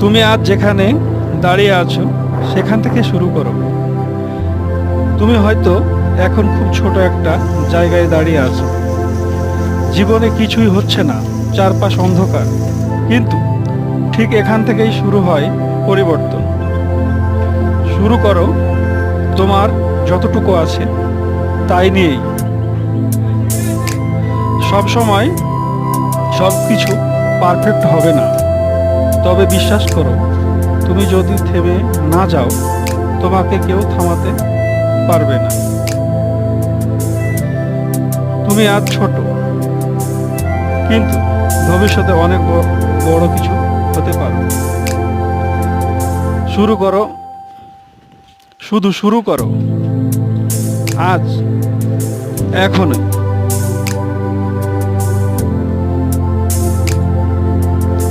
তুমি আজ যেখানে দাঁড়িয়ে আছো, সেখান থেকে শুরু করো। তুমি হয়তো এখন খুব ছোট একটা জায়গায় দাঁড়িয়ে আছো। জীবনে কিছুই হচ্ছে না, চারপাশ অন্ধকার। কিন্তু ঠিক এখান থেকেই শুরু হয় পরিবর্তন। শুরু করো, তোমার যতটুকু আছে, তাই নিয়েই। সব সময় সব কিছু পারফেক্ট হবে না। তবে বিশ্বাস করো, তুমি যদি থেমে না যাও, তোমাকে কেউ থামাতে পারবে না। তুমি আজ ছোট, কিন্তু ভবিষ্যতে অনেক বড় কিছু হতে পারো শুরু করো, শুধু শুরু করো। আজ, এখনই।